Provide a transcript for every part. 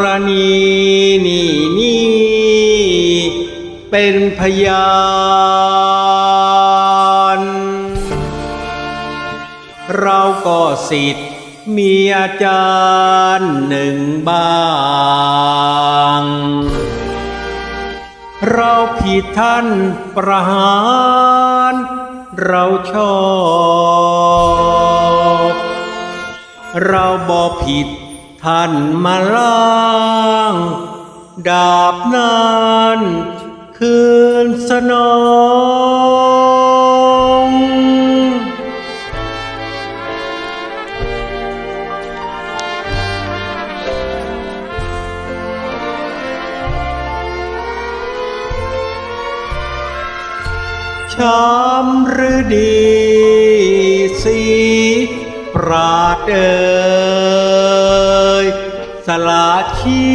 รณีนี่นี่เป็นพยานเราก็สิทธิ์มีอาจารย์หนึ่งบาง เราผิดท่านประหารเราชอบ เราบอผิด ท่านมาล้างดาบนั้นคืนสนองช้ำหรือดีสีปราดเอ่ยส ละชี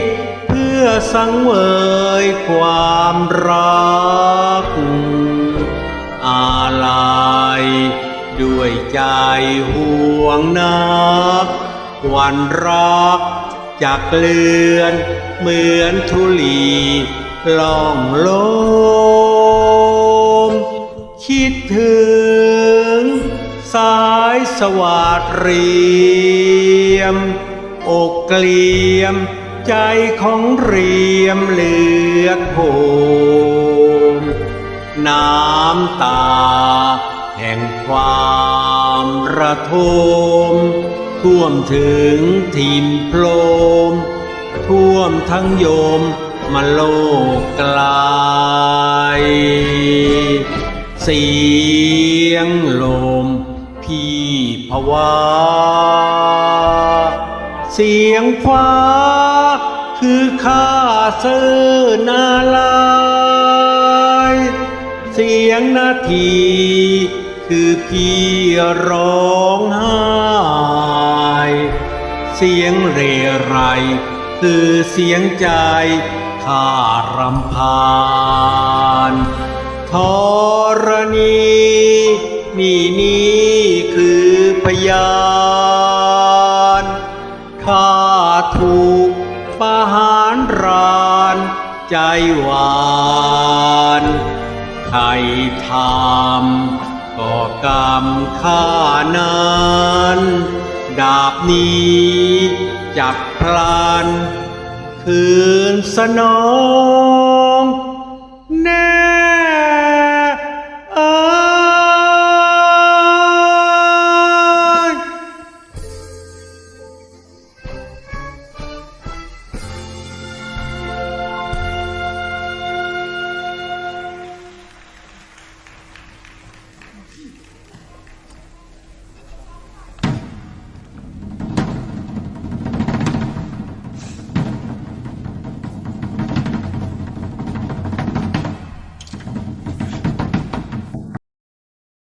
พ เพื่อสังเวยความรัก อาลัยด้วยใจห่วงนัก วันรักจากเลือนเหมือนทุลีล่องลม คิดถึงสายสวาดเรียม อกเกลียม ใจของเรียมเลือกโหมน้ำตา แห่งความระทม ท่วมถึงทิมโพลม ท่วมทั้งโยมมาโลกไกลเสียงลมพี่ภาวา เสียงฟ้า คือข้าเสื้อนาลาย เสียงนาที คือพี่ร้องไห้เสียงเรไร คือเสียงใจข้ารำพานธรณี นี่นี่คือพยา ใจหวานใครทำก็กรรมข้านั้นดาบนี้จับพลันคืนสนองแน่